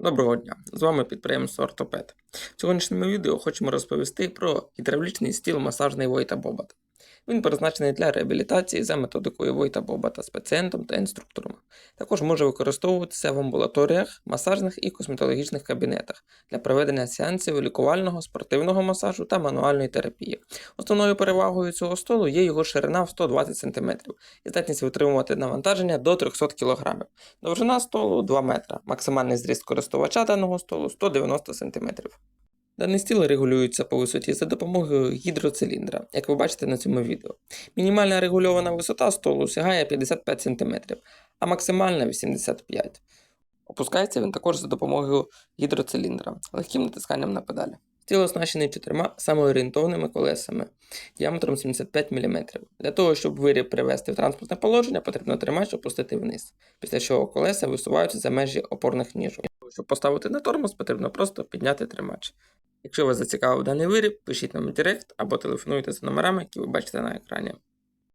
Доброго дня! З вами підприємство Ортопед. В сьогоднішньому відео хочемо розповісти про гідравлічний стіл масажний Войта Бобат. Він призначений для реабілітації за методикою Войта Бобата з пацієнтом та інструктором. Також може використовуватися в амбулаторіях, масажних і косметологічних кабінетах для проведення сеансів лікувального, спортивного масажу та мануальної терапії. Основною перевагою цього столу є його ширина в 120 см і здатність витримувати навантаження до 300 кг. Довжина столу 2 метра, максимальний зріст користувача даного столу 190 см. Даний стіл регулюється по висоті за допомогою гідроциліндра, як ви бачите на цьому відео. Мінімальна регульована висота столу сягає 55 см, а максимальна 85 Опускається він також за допомогою гідроциліндра, легким натисканням на педалі. Стіл оснащений чотирма самоорієнтовними колесами діаметром 75 мм. Для того, щоб виріб привести в транспортне положення, потрібно тримач опустити вниз, після чого колеса висуваються за межі опорних ніжок. Щоб поставити на тормоз, потрібно просто підняти тримач. Якщо вас зацікавив даний виріб, пишіть нам директ або телефонуйте за номерами, які ви бачите на екрані.